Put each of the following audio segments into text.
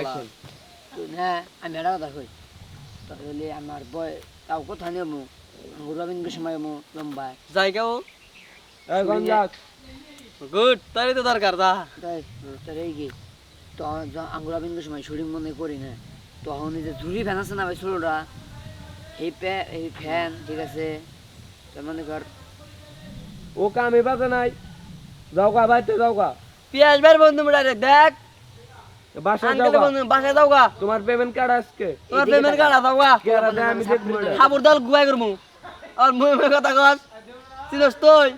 এখন আমি একটা কথা কই। তবে আমার বয় তাও কোথা নেব রবীন্দ্র সময় মো লম্বায় জায়গাও গুড তাই তো দরকার দা। তাই কি? তো আঙ্গুর রবীন্দ্র সময় শুটিং মনে করি না? তখন যে ঝুড়ি ফ্যান আছে না ভাই ছোটটা এই প্যা এই ফ্যান ঠিক আছে? তার মনে কর ও কামে বাজে নাই। যাও গা বাইতে যাও গা। পিয়াস ভাই বন্ধু দেখ বাসা যাও আঙ্কেল গা বন্ধু বাসায় যাও গা। তোমার পেমেন্ট কার্ড আজকে। তোমার পেমেন্ট কার্ড দাও গা। আমি দেখব খাবার দাল গুয়াই করমু আর মুই মুই কথা কস চিনস তুই।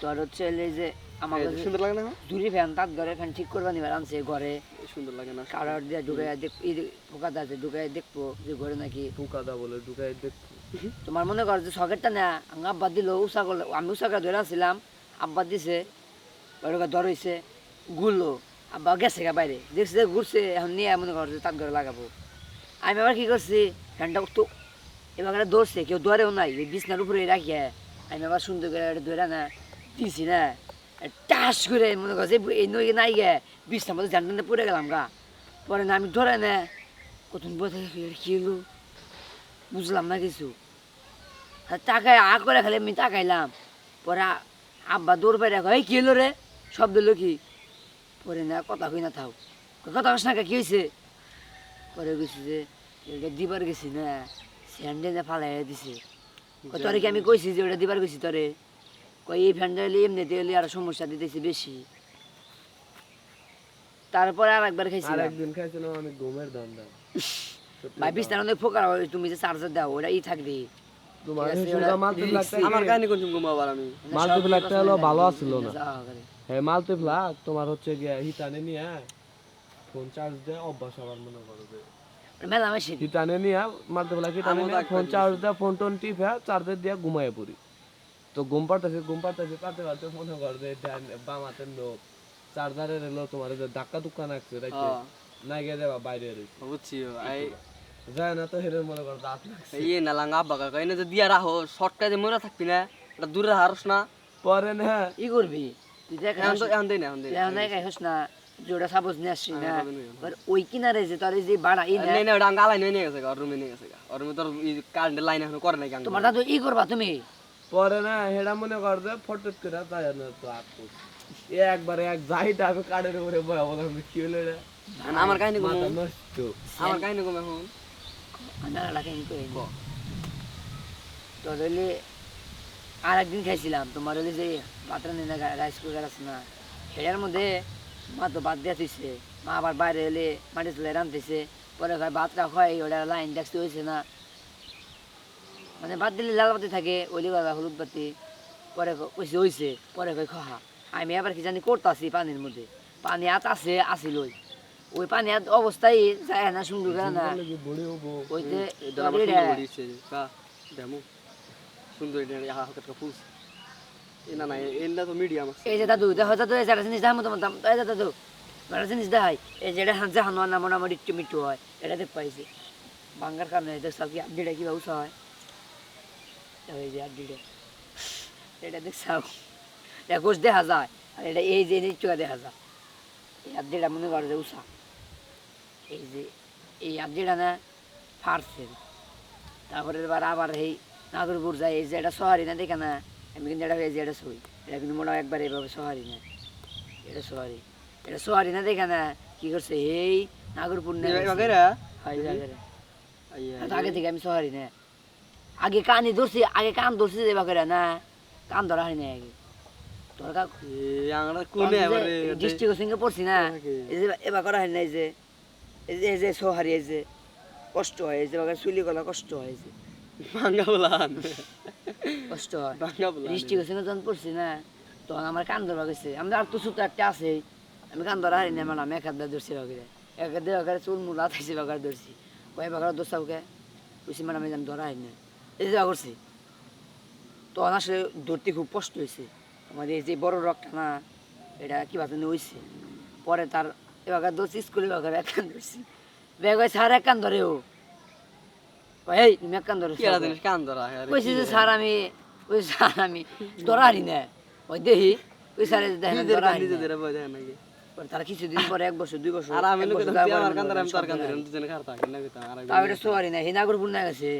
তোর হচ্ছে যে আমার সুন্দর লাগে না? ঝুড়ি ফ্যান তার ঘরে ফ্যান ঠিক করবা নিবার আনছে ঘরে। সুন্দর লাগে না। কারার দিয়ে ঢুকাই দেখ এই যে আছে ঢুকাই দেখব যে ঘরে নাকি। দা বলে ঢুকাই তোমার মনে কর যে সকেটটা না আব্বা দিল উষা করল আমি উষা করে ধরে আসছিলাম আব্বা দিছে ওটা ধর ঘুরলো আব্বা গেছে গা বাইরে। দেখছে যে ঘুরছে, এখন নিয়ে মনে কর যে তার ঘরে লাগাবো। আমি আবার কি করছি, ফ্যানটা তো এবার দৌড়ছে কেউ দৌড়েও নাই। এই বিছনার উপরে রাখিয়া আমি আবার সুন্দর করে ধরে না, দিছি না। টাস করে মনে করছে এই নই নাই গে, বিছনার মধ্যে জানতে পড়ে গেলাম গা। পরে না, আমি ধরে না কতক্ষণ বসে কি হলো বুঝলাম না কিছু। তাকায়, আ করে খালি আমি তাকাইলাম। পরে আব্বা দৌড় পাই রাখো এই কি হলো রে? শব্দ হলো কি? পরে না কথা কই না থাও কথা কস না কি হয়েছে পরে গেছি যে এটা দিবার গেছি না স্যান্ডে না ফালাই দিছে। তোরে কি আমি কইছি যে ওটা দিবার গেছি তোরে? কই এই ফ্যানটা হলে এমনিতে হলে আর সমস্যা দিতেছে বেশি। তারপরে আর একবার আর খাইছিলাম। একদিন খাইছিলাম আমি ঘুমের ধান্দা ভাই বিস্তার অনেক ফোকার তুমি যে চার্জার দাও ওটা ই থাকবে। ভালো আছিল না। হ্যাঁ মাল্টি ফ্ল্যাগ তোমার হচ্ছে গিয়ে নিয়ে ফোন চার্জ দেয় অভ্যাস আবার মনে করো যে। মেলা নিয়ে মাল্টি ফ্ল্যাগ হিটানে নিয়ে ফোন চার্জ দেয় ফোন টোন টিপে চার্জে দিয়ে ঘুমায় পড়ি। তো ঘুম পাড়তেছে ঘুম পাড়তেছে পারতে পারতে মনে কর যে বাম হাতের লোক। চার্জারের এলো তোমার ধাক্কা টুক্কা নাকছে রাইতে। হ্যাঁ। না গিয়ে যাবা বাইরে বুঝছি যায় না তো হেরে মনে কর দাঁত এই না লাঙ্গা কাকা এনে যে দিয়া রাখো শর্টটা যে মরে থাকবি না এটা দূরে হারস না। পরে না। ই করবি? তুই দেখ এখন তো এখন দেই না এখন দেই না। এখন দেখ হস না জোড়া সাপোজ নিয়ে আসছি না। আর ওই কিনারে যে তোর যে বাড়া ই না না ওটা আঙ্গালাই নিয়ে গেছে ওর রুমে নিয়ে গেছে গা। ওর রুমে তোর কারেন্টের লাইন এখন করে নাই তোমার দাদু ই করবা তুমি। পরে না হেডা মনে কর যে ফটো করে যায় না তো আপু এ একবার এক যাইটা আমি কাঠের উপরে বয়া বললাম কি হলো আমার কাহিনী আমার কাহিনী ঘুম এখন। আমি আর লাগে কই তোর হইলে আর একদিন খাইছিলাম। তোমার হইলে যে বাতরা নিয়ে রাইস কুকার আছে না। সেটার মধ্যে মা তো বাদ দিয়ে থইছে। মা আবার বাইরে হলে মাটি তুলে রাঁধতেছে। পরে কয় ভাতটা হয় ওটা লাইন দেখতে হয়েছে না। মানে বাদ দিলে লাল বাতি থাকে, ওইলি কথা হলুদ বাতি। পরে কইছে হইছে পরে কই খহা আমি আবার কি জানি করতাছি পানির মধ্যে। পানি আত আছে আসিল ওই পানি অবস্থায় যায় না সুন্দর করে না। ওই যে সুন্দর দেমু এন্ডা তো মিডিয়াম এই যে দাদু দেখো দাদু এই যে জিনিস দেখার মতো মতো এই দাদু একটা জিনিস দেখাই। এই যে এটা হাঁচা হানো না মোটামুটি একটু মিট্টু হয় এটা দেখ পাইছি। বাঙ্গার কারণে দেখছ কি আপডিটা কি ব্যবসা হয়? এই যে আপডিটা এটা দেখছাও দেখা যায় আর এটা এই যে নিচুয়া দেখা যায়। আপডিটা মনে করে যে উষা। এই যে এই আপডিটা না ফাটছে তারপরে এবার আবার এই নাগরপুর যায় এই যে এটা শহরই না দেখে না? আমি কিন্তু এটা এই যে এটা সই এটা কিন্তু মোটা একবার এইভাবে শহরই না। এটা শহরই এটা শহরই না দেখে না? কি করছে? এই নাগরপুর হয় তো আগে থেকে আমি শহরই না। আগে কানি ধরছি আগে কান ধরছি যে বাকেরা না? কান ধরা হয় না আগে। তোর কা ডিস্ট্রিক্ট সঙ্গে পড়ছি না। এবার করা হয় না এই যে এই যে এই যে শহরে এই কষ্ট হয় এই যে বাকের চুলি গলা কষ্ট হয় যে। ভাঙ্গা বলান কষ্ট হয়। ভাঙ্গা বলান ডিস্ট্রিক্ট সঙ্গে যখন পড়ছি না। তখন আমার কান ধরা গেছে। আমি আর তো সুতো একটা আছে আমি কান ধরা হারি না আমি এক হাত ধরছি বাকি এক হাত দিয়ে বাকারে চুল মুলা থাকছি বাকার ধরছি। কয় বাকার দোষা ওকে বুঝছি মানে আমি ধরা হারি না এই যে করছি। তখন আসলে ধরতে খুব কষ্ট হয়েছে। আমাদের এই যে বড় রকটা না এটা কি ভাবে হয়েছে পরে তার এবার ধরছি স্কুলে বাকার এক কান ধরছি। ব্যাগ হয় স্যার এক ধরে ও। এই তুমি এক কান ধরো কান ধরা কইছি যে স্যার আমি ওই স্যার আমি ধরারি না। ওই দেখি। ওই স্যারে দেখেন ধরারি তারা কিছুদিন পরে এক বছর দুই বছর আর আমি লোক আমার পরে কান্দার আমি তোর দুজনে না আর এটা সোয়ারি না হিনাগর পূর্ণা গেছে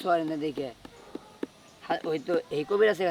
সোয়ারি না দেখে। ওই তো এই কবির আছে